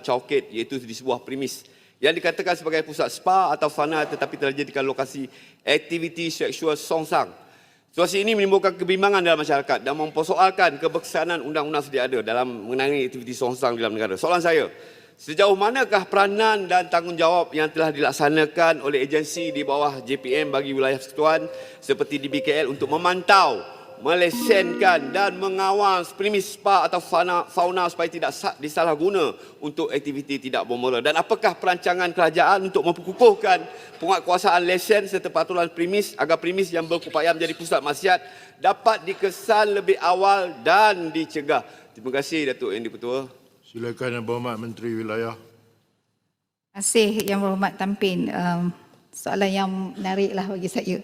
Chowkit iaitu di sebuah premis yang dikatakan sebagai pusat spa atau sauna tetapi telah dijadikan lokasi aktiviti seksual songsang. Situasi ini menimbulkan kebimbangan dalam masyarakat dan mempersoalkan keberkesanan undang-undang sedia ada dalam mengenai aktiviti songsang dalam negara. Soalan saya, sejauh manakah peranan dan tanggungjawab yang telah dilaksanakan oleh agensi di bawah JPM bagi wilayah persekutuan seperti di BKL untuk memantau melesenkan dan mengawal premis spa atau fauna, fauna supaya tidak sa- disalahguna untuk aktiviti tidak bermula dan apakah perancangan kerajaan untuk memperkukuhkan penguatkuasaan lesen serta peraturan premis agar premis yang berupaya menjadi pusat maksiat dapat dikesan lebih awal dan dicegah. Terima kasih Datuk Yang Di-Pertua. Silakan Yang Berhormat Menteri Wilayah. Terima kasih Yang Berhormat Tampin. Um, soalan yang menarik lah bagi saya.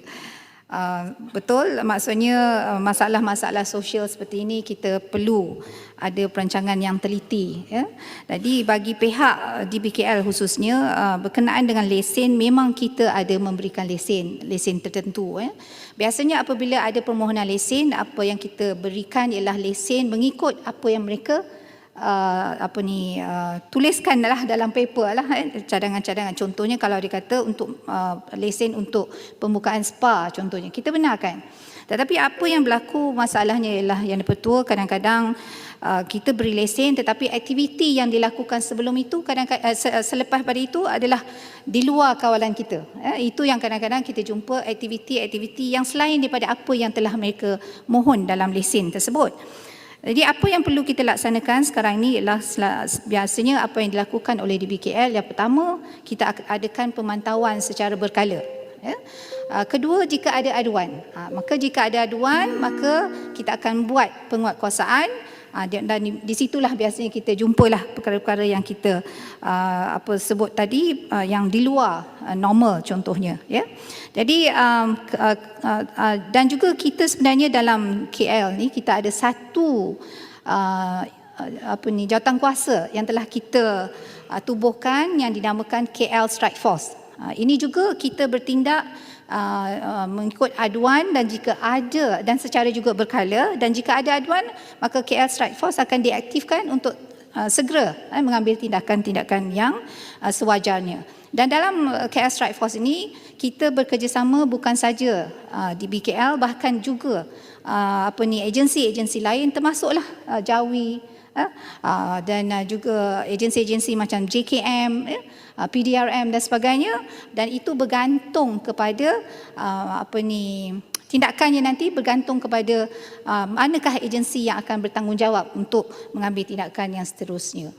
Uh, betul, maksudnya uh, masalah-masalah sosial seperti ini kita perlu ada perancangan yang teliti. Ya? Jadi bagi pihak uh, di BKL khususnya uh, berkenaan dengan lesen, memang kita ada memberikan lesen, lesen tertentu. Ya? Biasanya apabila ada permohonan lesen, apa yang kita berikan ialah lesen mengikut apa yang mereka uh, apa ni uh, tuliskanlah dalam paper lah eh, cadangan-cadangan. Contohnya kalau dikata untuk uh, lesen untuk pembukaan spa contohnya. Kita benarkan. Tetapi apa yang berlaku masalahnya ialah yang dipertua kadang-kadang uh, kita beri lesen tetapi aktiviti yang dilakukan sebelum itu kadang-kadang uh, se- selepas pada itu adalah di luar kawalan kita. Eh, itu yang kadang-kadang kita jumpa aktiviti-aktiviti yang selain daripada apa yang telah mereka mohon dalam lesen tersebut jadi apa yang perlu kita laksanakan sekarang ini ialah biasanya apa yang dilakukan oleh DBKL yang pertama kita ak- adakan pemantauan secara berkala. Ya. Ah, Kedua jika ada aduan, Ah, maka jika ada aduan maka kita akan buat penguatkuasaan dan dan di, di situlah biasanya kita jumpalah perkara-perkara yang kita uh, apa sebut tadi uh, yang di luar uh, normal contohnya ya. Jadi um, uh, uh, uh, dan juga kita sebenarnya dalam KL ni kita ada satu uh, apa ni jawatan kuasa yang telah kita uh, tubuhkan yang dinamakan KL Strike Force. Uh, ini juga kita bertindak uh, uh, mengikut aduan dan jika ada dan secara juga berkala dan jika ada aduan maka KL Strike Force akan diaktifkan untuk segera uh, mengambil tindakan-tindakan yang sewajarnya. Dan dalam KL Strike Force ini kita bekerjasama bukan saja di BKL bahkan juga apa ni agensi-agensi lain termasuklah Jawi eh, uh, dan uh, juga agensi-agensi macam JKM, eh, uh, PDRM dan sebagainya dan itu bergantung kepada apa ni tindakannya nanti bergantung kepada manakah agensi yang akan bertanggungjawab untuk mengambil tindakan yang seterusnya.